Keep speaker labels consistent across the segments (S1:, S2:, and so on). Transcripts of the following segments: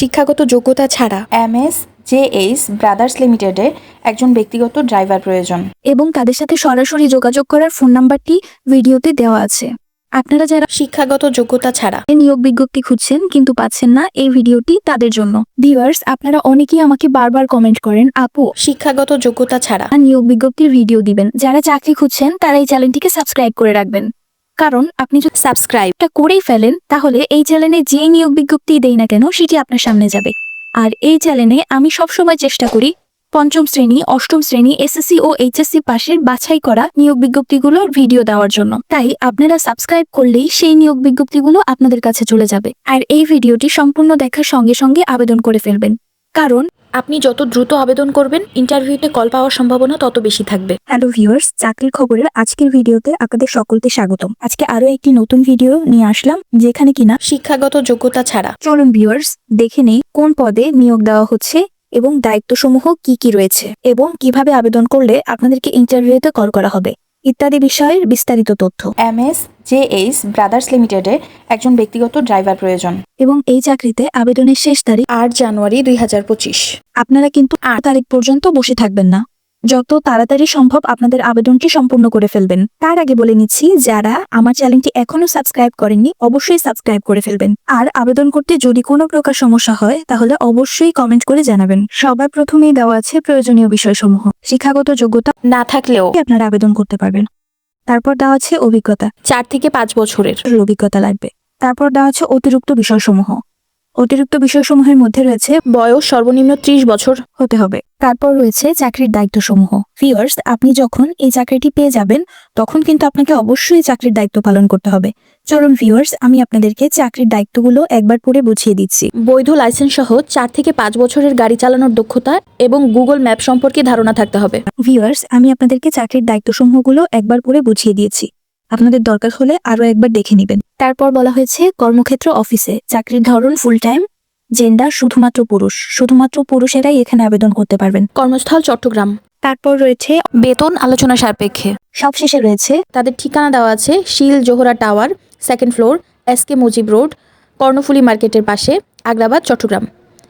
S1: শিক্ষাগত যোগ্যতা ছাড়া। M S J H Brothers লিমিটেডে একজন ব্যক্তিগত ড্রাইভার প্রয়োজন।
S2: এবং তাদের সাথে সরাসরি যোগাযোগ করার ফোন নাম্বারটি ভিডিওতে দেওয়া আছে। আপনারা যারা
S1: শিক্ষাগত যোগ্যতা ছাড়া।
S2: নিয়োগ বিজ্ঞপ্তি খুঁজছেন কিন্তু পাচ্ছেন না এই ভিডিওটি তাদের জন্য। ভিউয়ার্স আপনারা অনেকেই আমাকে বারবার কমেন্ট করেন আপু
S1: শিক্ষাগত যোগ্যতা ছাড়া।
S2: নিয়োগ বিজ্ঞপ্তির ভিডিও দিবেন। যারা চাকরি খুঁজছেন তারা এই চ্যানেলটিকে সাবস্ক্রাইব করে রাখবেন। কারণ আপনি যদি
S1: সাবস্ক্রাইব
S2: এটা করেই ফেলেন, তাহলে এই চ্যানেলে যে নিয়োগ বিজ্ঞপ্তি দেই না কেন, সেটি আপনার সামনে যাবে। আর এই চ্যানেলে আমি সবসময় চেষ্টা করি পঞ্চম শ্রেণি, অষ্টম শ্রেণি, এসএসসি ও এইচএসসি পাশের বাছাই করা নিয়োগ বিজ্ঞপ্তিগুলোর ভিডিও দেওয়ার জন্য। তাই আপনারা সাবস্ক্রাইব করলেই সেই নিয়োগ বিজ্ঞপ্তিগুলো আপনাদের কাছে চলে যাবে। আর এই ভিডিওটি সম্পূর্ণ দেখার সঙ্গে সঙ্গে আবেদন করে ফেলবেন। কারণ
S1: আপনি যত দ্রুত আবেদন করবেন ইন্টারভিউতে কল পাওয়ার সম্ভাবনা তত বেশি থাকবে।
S2: হ্যালো ভিউয়ার্স চাকরির খবরের আজকের ভিডিওতে আপনাদের সকলকে স্বাগতম। আজকে আরও একটি নতুন ভিডিও নিয়ে আসলাম যেখানে কিনা
S1: শিক্ষাগত যোগ্যতা ছাড়া।
S2: চলুন ভিউয়ার্স দেখে নেই কোন পদে নিয়োগ দেওয়া হচ্ছে এবং দায়িত্বসমূহ কি কি রয়েছে এবং কীভাবে আবেদন করলে আপনাদেরকে ইন্টারভিউতে কল করা হবে। ইত্যাদি বিষয়ের বিস্তারিত তথ্য।
S1: M S J H Brothers লিমিটেডে একজন ব্যক্তিগত ড্রাইভার প্রয়োজন।
S2: এবং এই চাকরিতে আবেদনের শেষ তারিখ
S1: আট জানুয়ারি দুই হাজার পঁচিশ।
S2: আপনারা কিন্তু আট তারিখ পর্যন্ত বসে থাকবেন না। যত তাড়াতাড়ি সম্ভব আপনাদের আবেদনটি সম্পূর্ণ করে ফেলবেন। তার আগে বলে নিচ্ছি যারা আমার চ্যানেলটি এখনও সাবস্ক্রাইব করেননি অবশ্যই সাবস্ক্রাইব করে ফেলবেন। আর আবেদন করতে যদি কোনো প্রকার সমস্যা হয় তাহলে অবশ্যই কমেন্ট করে জানাবেন। সবার প্রথমেই দেওয়া আছে প্রয়োজনীয় বিষয়সমূহ। শিক্ষাগত যোগ্যতা
S1: না থাকলেও
S2: আপনারা আবেদন করতে পারবেন? তারপর দেওয়া আছে অভিজ্ঞতা।
S1: চার থেকে পাঁচ বছরের।
S2: অভিজ্ঞতা লাগবে। তারপর দেওয়া আছে অতিরিক্ত বিষয়সমূহ। অতিরিক্ত বিষয়সমূহের মধ্যে রয়েছে
S1: বয়স সর্বনিম্ন ত্রিশ বছর
S2: হতে হবে। তারপর রয়েছে চাকরির দায়িত্বসমূহ। ভিউয়ার্স আপনি যখন এই চাকরিটি পেয়ে যাবেন, তখন কিন্তু আপনাকে অবশ্যই চাকরির দায়িত্ব পালন করতে হবে। চলুন ভিউয়ার্স আমি আপনাদেরকে চাকরির দায়িত্বগুলো একবার পরে বুঝিয়ে দিচ্ছি।
S1: বৈধ লাইসেন্স সহ চার থেকে পাঁচ বছরের গাড়ি চালানোর দক্ষতা এবং গুগল ম্যাপ সম্পর্কে ধারণা থাকতে হবে।
S2: ভিউয়ার্স আমি আপনাদেরকে চাকরির দায়িত্বসমূহগুলো একবার পরে বুঝিয়ে দিয়েছি। আপনাদের দরকার হলে আরও একবার দেখে নেবেন। তারপর বলা হয়েছে কর্মক্ষেত্র অফিসে চাকরির ধরন ফুল টাইম জেন্ডার শুধুমাত্র পুরুষ। শুধুমাত্র পুরুষেরাই এখানে আবেদন করতে পারবেন।
S1: কর্মস্থল চট্টগ্রাম।
S2: তারপর রয়েছে
S1: বেতন আলোচনা সাপেক্ষে।
S2: সবশেষে রয়েছে
S1: তাদের ঠিকানা দেওয়া আছে Sheel Zohra tower second floor S K Mujib road Karnaphuli মার্কেটের পাশে আগ্রাবাদ চট্টগ্রাম।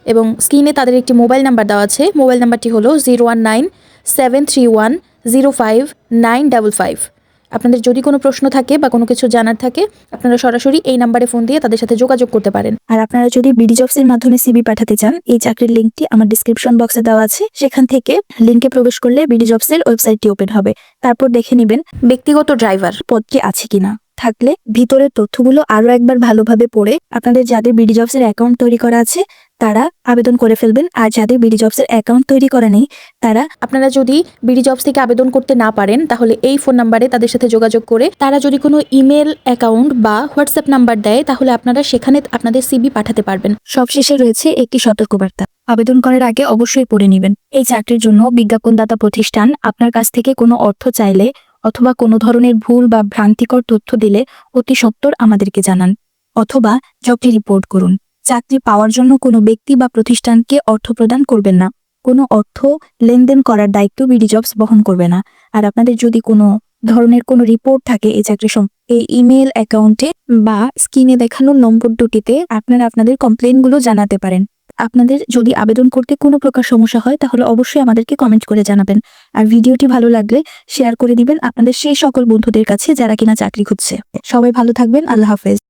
S1: এবং স্ক্রিনে তাদের একটি মোবাইল নাম্বার দেওয়া আছে মোবাইল নাম্বারটি হলো zero one nine seven three one zero five nine double five আপনাদের যদি কোনো প্রশ্ন থাকে বা কোনো কিছু জানার থাকে আপনারা সরাসরি এই নাম্বারে ফোন দিয়ে তাদের সাথে যোগাযোগ করতে পারেন।
S2: আর আপনারা যদি বিডি জবস এর মাধ্যমে সিবি পাঠাতে চান এই চাকরির লিঙ্কটি আমার ডিসক্রিপশন বক্সে দেওয়া আছে। সেখান থেকে লিঙ্কে প্রবেশ করলে বিডি জবস এর ওয়েবসাইটটি ওপেন হবে। তারপর দেখে নেবেন
S1: ব্যক্তিগত ড্রাইভার।
S2: পদটি আছে কিনা। থাকলে ভিতরের তথ্যগুলো আরও একবার ভালোভাবে পড়ে আপনাদের যাদের বিডি জবস এর অ্যাকাউন্ট তৈরি করা আছে, তারা আবেদন করে ফেলবেন। আর যাদের বিডি জবস এর অ্যাকাউন্ট তৈরি করা নেই, তারা
S1: আপনারা যদি বিডি জবস থেকে আবেদন করতে না পারেন, তাহলে এই ফোন নাম্বারে তাদের সাথে যোগাযোগ করে তারা যদি কোনো ইমেল অ্যাকাউন্ট বা হোয়াটসঅ্যাপ নাম্বার দেয়, তাহলে আপনারা সেখানে আপনাদের সিবি পাঠাতে পারবেন।
S2: সবশেষে রয়েছে একটি সতর্কবার্তা। আবেদন করার আগে অবশ্যই পড়ে নেবেন। এই চাকরির জন্য বিজ্ঞাপনদাতা প্রতিষ্ঠান আপনার কাছ থেকে কোনো অর্থ চাইলে অথবা কোনো ধরনের ভুল বা ভ্রান্তিকর তথ্য দিলে অতি সত্বর আমাদেরকে জানান অথবা জবটি রিপোর্ট করুন। চাকরি পাওয়ার জন্য কোনো ব্যক্তি বা প্রতিষ্ঠানকে অর্থ প্রদান করবেন না। কোনো অর্থ লেনদেন করার দায়িত্ব বিডি জবস বহন করবে না। আর আপনাদের যদি কোনো ধরনের কোনো রিপোর্ট থাকে এই চাকরি এই ইমেল অ্যাকাউন্টে বা স্ক্রিনে দেখানো নম্বর দুটিতে আপনারা আপনাদের কমপ্লেনগুলো জানাতে পারেন। আপনাদের যদি আবেদন করতে কোনো প্রকার সমস্যা হয়, তাহলে অবশ্যই আমাদেরকে কমেন্ট করে জানাবেন। আর ভিডিওটি ভালো লাগলে শেয়ার করে দিবেন আপনাদের সেই সকল বন্ধুদের কাছে যারা কিনা চাকরি খুঁজছে। সবাই ভালো থাকবেন, আল্লাহ হাফেজ।